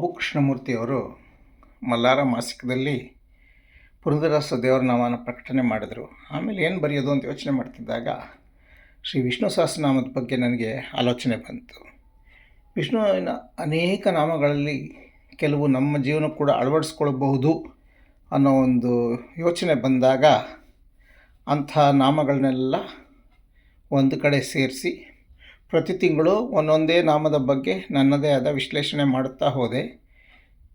ಅಬು ಕೃಷ್ಣಮೂರ್ತಿಯವರು ಮಲ್ಲಾರ ಮಾಸಿಕದಲ್ಲಿ ಪುರಂದರದಾಸ ದೇವರ ನಾಮನ ಪ್ರಕಟಣೆ ಮಾಡಿದರು. ಆಮೇಲೆ ಏನು ಬರೆಯೋದು ಅಂತ ಯೋಚನೆ ಮಾಡ್ತಿದ್ದಾಗ ಶ್ರೀ ವಿಷ್ಣು ಸಹಸ್ರನಾಮದ ಬಗ್ಗೆ ನನಗೆ ಆಲೋಚನೆ ಬಂತು. ವಿಷ್ಣುವಿನ ಅನೇಕ ನಾಮಗಳಲ್ಲಿ ಕೆಲವು ನಮ್ಮ ಜೀವನ ಕೂಡ ಅಳವಡಿಸ್ಕೊಳ್ಬಹುದು ಅನ್ನೋ ಒಂದು ಯೋಚನೆ ಬಂದಾಗ ಅಂಥ ನಾಮಗಳನ್ನೆಲ್ಲ ಒಂದು ಕಡೆ ಸೇರಿಸಿ ಪ್ರತಿ ತಿಂಗಳು ಒಂದೊಂದೇ ನಾಮದ ಬಗ್ಗೆ ನನ್ನದೇ ಆದ ವಿಶ್ಲೇಷಣೆ ಮಾಡುತ್ತಾ ಹೋದೆ.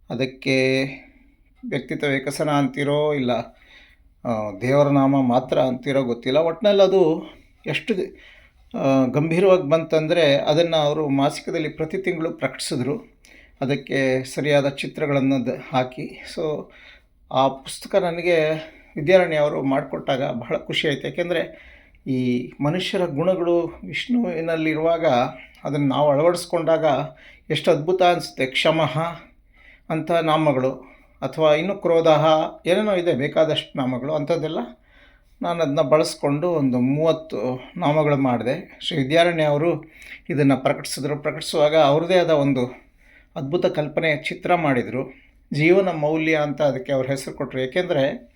ಅದಕ್ಕೆ ವ್ಯಕ್ತಿತ್ವ ವಿಕಸನ ಅಂತಿರೋ ಇಲ್ಲ ದೇವರ ನಾಮ ಮಾತ್ರ ಅಂತಿರೋ ಗೊತ್ತಿಲ್ಲ. ಒಟ್ಟಿನಲ್ಲಿ ಅದು ಎಷ್ಟು ಗಂಭೀರವಾಗಿ ಬಂತಂದರೆ ಅದನ್ನು ಅವರು ಮಾಸಿಕದಲ್ಲಿ ಪ್ರತಿ ತಿಂಗಳು ಪ್ರಕಟಿಸಿದ್ರು. ಅದಕ್ಕೆ ಸರಿಯಾದ ಚಿತ್ರಗಳನ್ನು ದ, ಹಾಕಿ. ಸೊ ಆ ಪುಸ್ತಕ ನನಗೆ ವಿದ್ಯಾರಣ್ಯ ಅವರು ಮಾಡಿಕೊಟ್ಟಾಗ ಬಹಳ ಖುಷಿ ಆಯಿತು. ಯಾಕೆಂದರೆ ಈ ಮನುಷ್ಯರ ಗುಣಗಳು ವಿಷ್ಣುವಿನಲ್ಲಿರುವಾಗ ಅದನ್ನು ನಾವು ಅಳವಡಿಸ್ಕೊಂಡಾಗ ಎಷ್ಟು ಅದ್ಭುತ ಅನಿಸುತ್ತೆ. ಕ್ಷಮಃ ಅಂಥ ನಾಮಗಳು ಅಥವಾ ಇನ್ನು ಕ್ರೋಧ ಏನೇನೋ ಇದೆ ಬೇಕಾದಷ್ಟು ನಾಮಗಳು ಅಂಥದ್ದೆಲ್ಲ ನಾನು ಅದನ್ನ ಬಳಸ್ಕೊಂಡು ಒಂದು ಮೂವತ್ತು ನಾಮಗಳು ಮಾಡಿದೆ. ಶ್ರೀ ವಿದ್ಯಾರಣ್ಯ ಅವರು ಇದನ್ನು ಪ್ರಕಟಿಸಿದ್ರು. ಪ್ರಕಟಿಸುವಾಗ ಅವ್ರದ್ದೇ ಆದ ಒಂದು ಅದ್ಭುತ ಕಲ್ಪನೆಯ ಚಿತ್ರ ಮಾಡಿದರು. ಜೀವನ ಮೌಲ್ಯ ಅಂತ ಅದಕ್ಕೆ ಅವ್ರ ಹೆಸರು ಕೊಟ್ಟರು. ಏಕೆಂದರೆ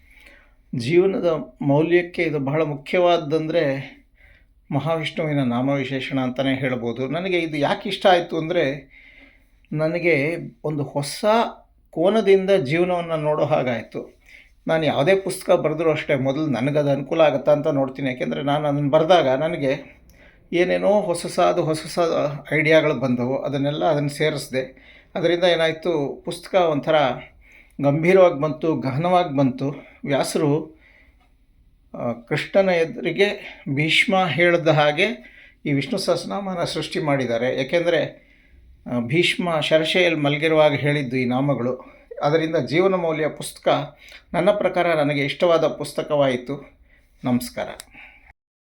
ಜೀವನದ ಮೌಲ್ಯಕ್ಕೆ ಇದು ಬಹಳ ಮುಖ್ಯವಾದ್ದಂದರೆ ಮಹಾವಿಷ್ಣುವಿನ ನಾಮವಿಶೇಷಣ ಅಂತಲೇ ಹೇಳ್ಬೋದು. ನನಗೆ ಇದು ಯಾಕೆ ಇಷ್ಟ ಆಯಿತು ಅಂದರೆ ನನಗೆ ಒಂದು ಹೊಸ ಕೋನದಿಂದ ಜೀವನವನ್ನು ನೋಡೋ ಹಾಗಾಯಿತು. ನಾನು ಯಾವುದೇ ಪುಸ್ತಕ ಬರೆದರೂ ಅಷ್ಟೇ ಮೊದಲು ನನಗದು ಅನುಕೂಲ ಆಗುತ್ತಾ ಅಂತ ನೋಡ್ತೀನಿ. ಯಾಕೆಂದರೆ ನಾನು ಅದನ್ನು ಬರೆದಾಗ ನನಗೆ ಏನೇನೋ ಹೊಸಸಾದ ಹೊಸಸಾದ ಐಡಿಯಾಗಳು ಬಂದವು. ಅದನ್ನೆಲ್ಲ ಅದನ್ನು ಸೇರಿಸಿದೆ. ಅದರಿಂದ ಏನಾಯಿತು, ಪುಸ್ತಕ ಒಂಥರ ಗಂಭೀರವಾಗಿ ಬಂತು ಗಹನವಾಗಿ ಬಂತು. ವ್ಯಾಸರು ಕೃಷ್ಣನ ಎದುರಿಗೆ ಭೀಷ್ಮ ಹೇಳಿದ ಹಾಗೆ ಈ ವಿಷ್ಣು ಸಹಸ್ರನಾಮನ ಸೃಷ್ಟಿ ಮಾಡಿದ್ದಾರೆ. ಯಾಕೆಂದರೆ ಭೀಷ್ಮ ಶರಶೆಯಲ್ಲಿ ಮಲಗಿರುವಾಗ ಹೇಳಿದ್ದು ಈ ನಾಮಗಳು. ಅದರಿಂದ ಜೀವನ ಮೌಲ್ಯ ಪುಸ್ತಕ ನನ್ನ ಪ್ರಕಾರ ನನಗೆ ಇಷ್ಟವಾದ ಪುಸ್ತಕವಾಯಿತು. ನಮಸ್ಕಾರ.